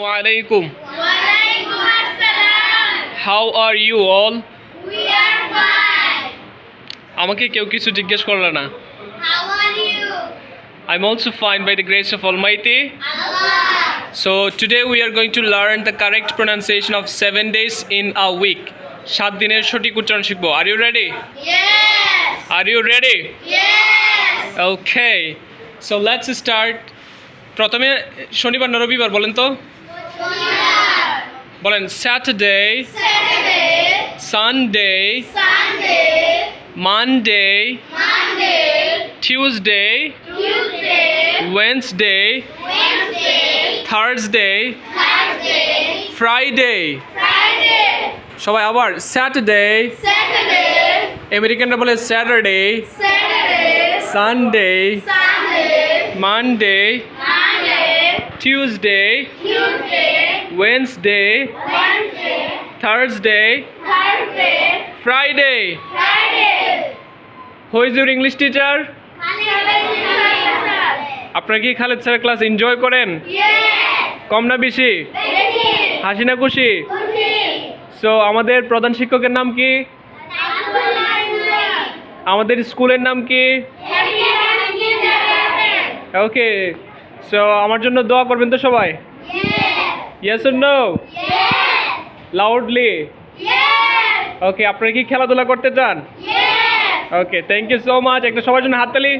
Alaikum. Walaikum assalam. How are you all? We are fine. আমাকে কেউ কিছু জিজ্ঞেস করল না How are you? I'm also fine by the grace of Almighty. Allah. So today we are going to learn the correct pronunciation of seven days in a week. সাত দিনের সঠিক উচ্চারণ শিখব আর you ready. Are you ready. Okay so let's start প্রথমে শনিবার না রবিবার বলেন তো বলেন Saturday Saturday. Sunday Sunday. Monday. Tuesday. Wednesday. Thursday Friday Friday. সবাই আবার স্যাটারডে Saturday. আমেরিকানরা বলে Saturday Saturday. Sunday Sunday. Monday Tuesday Tuesday. Wednesday Wednesday. Thursday Thursday. Friday Friday. Who is your English teacher আপনারা কি খালেদ স্যার ক্লাস এনজয় করেন? কম না বেশি? হাসি না খুশি? সো আমাদের প্রধান শিক্ষকের নাম কি? আমাদের স্কুলের নাম কি? ওকে সো আমার জন্য দোয়া করবেন তো সবাই? ইয়েস নো লাউডলি ওকে আপনারা কি খেলাধুলা করতে চান? Okay thank you so much একটা সবার জন্য হাততালি।